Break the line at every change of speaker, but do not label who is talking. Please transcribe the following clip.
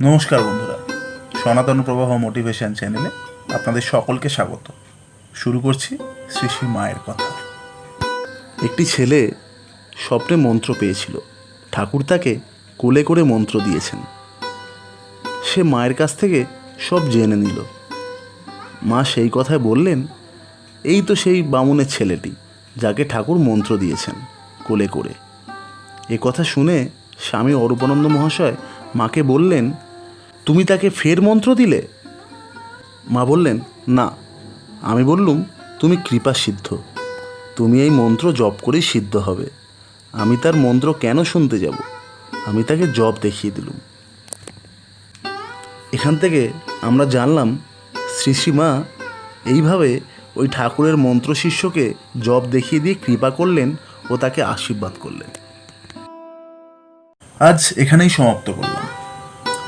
নমস্কার বন্ধুরা, সনাতন প্রবাহ মোটিভেশন চ্যানেলে আপনাদের সকলকে স্বাগত। শুরু করছি শ্রী শ্রী মায়ের কথা।
একটি ছেলে স্বপ্নে মন্ত্র পেয়েছিল। ঠাকুর তাকে কোলে করে মন্ত্র দিয়েছেন। সে মায়ের কাছ থেকে সব জেনে নিল। মা সেই কথায় বললেন, এই তো সেই বামুনের ছেলেটি, যাকে ঠাকুর মন্ত্র দিয়েছেন কোলে করে। এ কথা শুনে স্বামী অরূপানন্দ মহাশয় মাকে বললেন তুমি তাকে ফের মন্ত্র দিলে? মা বললেন, না। আমি বললুম, তুমি কৃপা সিদ্ধ। তুমি এই মন্ত্র জপ করেই সিদ্ধ হবে। আমি তার মন্ত্র কেন শুনতে যাব? আমি তাকে জপ দেখিয়ে দিলুম। এখান থেকে আমরা জানলাম, শ্রী শ্রীমা এইভাবে ওই ঠাকুরের মন্ত্র শিষ্যকে জপ দেখিয়ে দিয়ে কৃপা করলেন ও তাকে আশীর্বাদ করলেন।
আজ এখানেই সমাপ্ত করলাম।